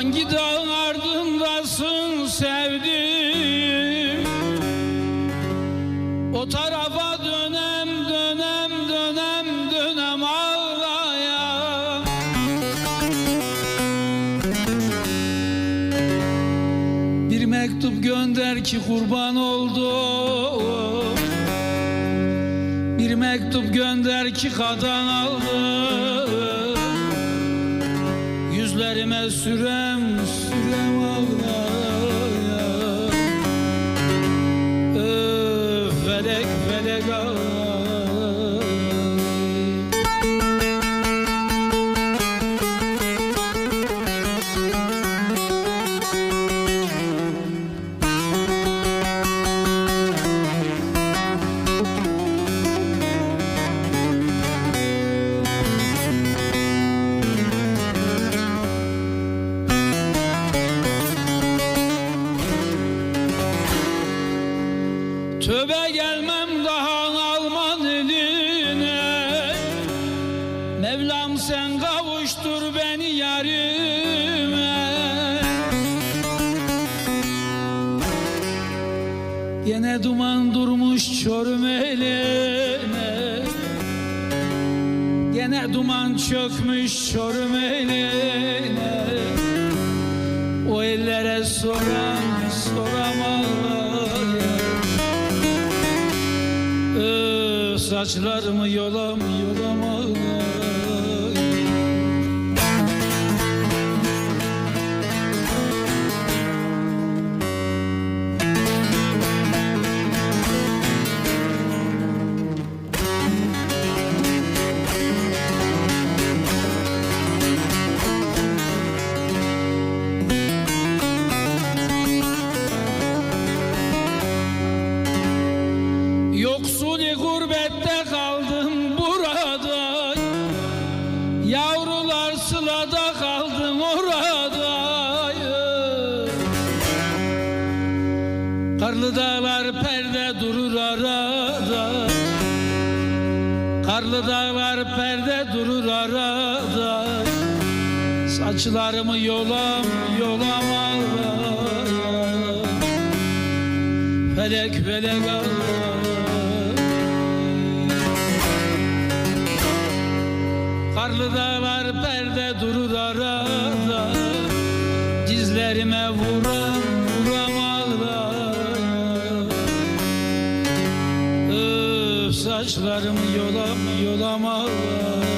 Hangi dağın ardındasın sevdim O tarafa dönem dönem dönem dönem ağlaya. Bir mektup gönder ki kurban oldu Bir mektup gönder ki kadan aldım. Yüzlerime sürem sürem ağlar Öf felek felek ağlar Tövbe gelmem daha Alman eline. Mevlam sen kavuştur beni yarime. Gene duman durmuş çorum eline. Gene duman çökmüş çorum eline. O ellere soran soram ağlar Öf, saçlarımı yolam yolam ağlar Yoksuli gurbette kaldım burada. Yavrular sılada kaldım orada. Karlı dağlar perde durur arada. Karlı dağlar perde durur arada. Saçlarımı yolam yolam ağlar Felek felek ağlar Karlı dağlar perde durur arada. Dizlerime vuram vuram ağlar. Öf saçlarımı yolam yolam ağlar